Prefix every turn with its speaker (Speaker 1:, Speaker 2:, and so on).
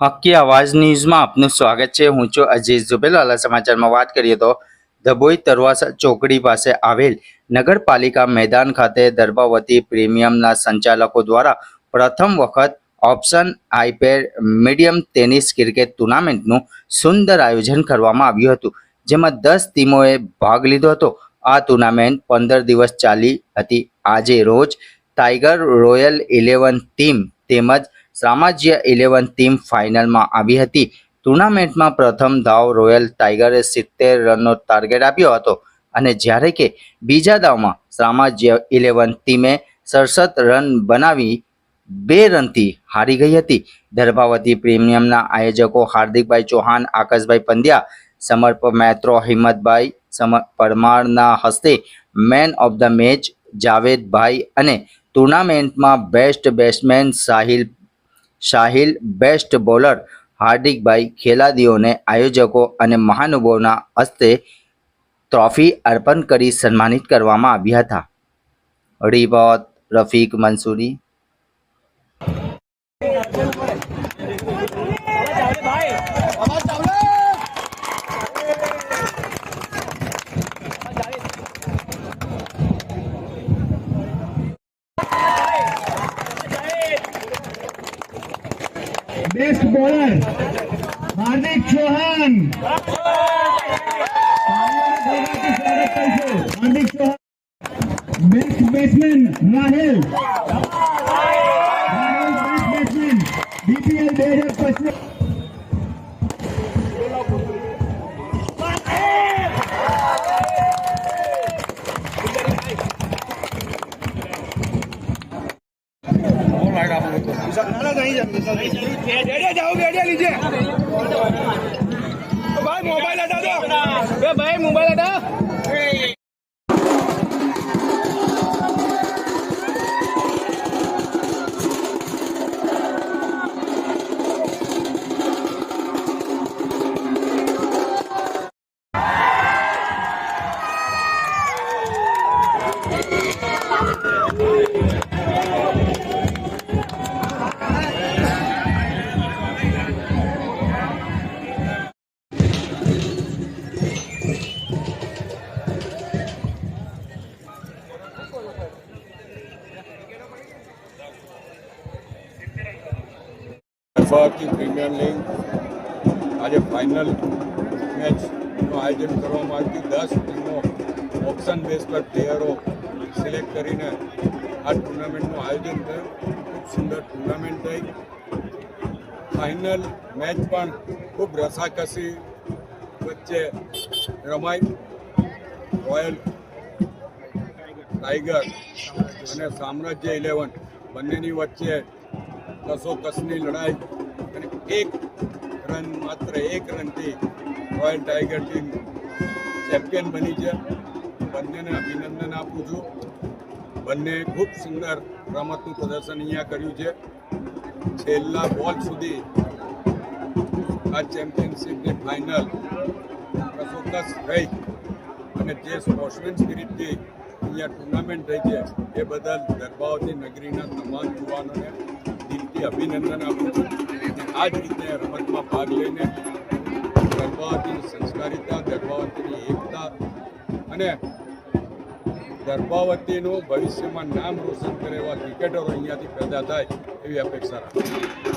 Speaker 1: હકી આવાજ ન્યૂઝમાં આપનું સ્વાગત છે. હું છું અજીઝ ઝુબેલાલા સમાચારમાં વાત કરીએ તો ધબોઈ તરવાસા ચોકડી પાસે આવેલ નગરપાલિકા મેદાન ખાતે દર્ભાવતી પ્રીમિયમના સંચાલકો દ્વારા પ્રથમ વખત ઓપ્શન આઈપેડ મીડિયમ ટેનિસ ક્રિકેટ ટુર્નામેન્ટનું સુંદર આયોજન કરવામાં આવ્યું હતું, જેમાં દસ ટીમોએ ભાગ લીધો હતો. આ ટુર્નામેન્ટ પંદર દિવસ ચાલી હતી. આજે રોજ ટાઈગર રોયલ ઇલેવન ટીમ તેમજ સામાજ્ય ઇલેવન ટીમ ફાઇનલમાં આવી હતી. ટુર્નામેન્ટમાં પ્રથમ દાવ રોયલ ટાઈગરે સિત્તેર રનનો ટાર્ગેટ આપ્યો હતો. અને જ્યારે કે બીજા દાવમાં સામાજ્ય ઇલેવન ટીમે સડસઠ રન બનાવી બે રનથી હારી ગઈ હતી. દર્ભાવતી પ્રીમિયમના આયોજકો હાર્દિકભાઈ ચૌહાણ, આકાશભાઈ પંડ્યા સમર્પ મેત્રો હિંમતભાઈ, સમ પરમારના હસ્તે મેન ઓફ ધ મેચ જાવેદભાઈ અને ટુર્નામેન્ટમાં best batsman Sahil Shahil best bowler હાર્દિકભાઈ, ખેલાડીઓને આયોજકો અને મહાનુભાવના હસ્તે ટ્રોફી અર્પણ કરી સન્માનિત કરવામાં આવ્યા હતા. Report Rafiq Mansuri.
Speaker 2: Bowler Hardik Chauhan. Hardik Chauhan. Best batsman Rahel Rahel batsman BPL
Speaker 3: બે હજાર પચીસ. નહીં જાવ જાઓ લીજે. ભાઈ મોબાઈલ હટા દો ભાઈ મોબાઈલ
Speaker 4: ગરબાવતી પ્રીમિયર લીગ. આજે ફાઇનલ મેચનું આયોજન કરવામાં આવ્યું દસ ટીમો ઓપ્શન બેઝ પર પ્લેયરો સિલેક્ટ કરીને આ ટુર્નામેન્ટનું આયોજન થયું. ખૂબ સુંદર ટુર્નામેન્ટ થઈ. ફાઇનલ મેચ પણ ખૂબ રસાકસી વચ્ચે રમાઈ. રોયલ ટાઈગર અને સામ્રાજ્ય ઇલેવન બંનેની વચ્ચે કસો કસની લડાઈ અને એક રન માત્ર એક રનથી રોયલ ટાઈગર ટીમ ચેમ્પિયન બની છે. બંનેને અભિનંદન આપું છું. બંને ખૂબ સુંદર રમતનું પ્રદર્શન અહીંયા કર્યું છે. છેલ્લા બોલ સુધી આ ચેમ્પિયનશિપની ફાઇનલ કસોકસ રહી અને જે સ્પોર્ટ્સમેન સ્પિરિટથી અહીંયા ટુર્નામેન્ટ થઈ છે, એ બદલ ગરબાવતી નગરીના તમામ યુવાનોને દિલથી અભિનંદન આપું છું. આ રીતે રમતમાં ભાગ લઈને ગર્ભાવતીની સંસ્કારિતા ગર્ભાવતીની એકતા અને ગર્ભાવતીનું ભવિષ્યમાં નામ રોશન કરે એવા ક્રિકેટરો અહીંયાથી પેદા થાય એવી અપેક્ષા રાખું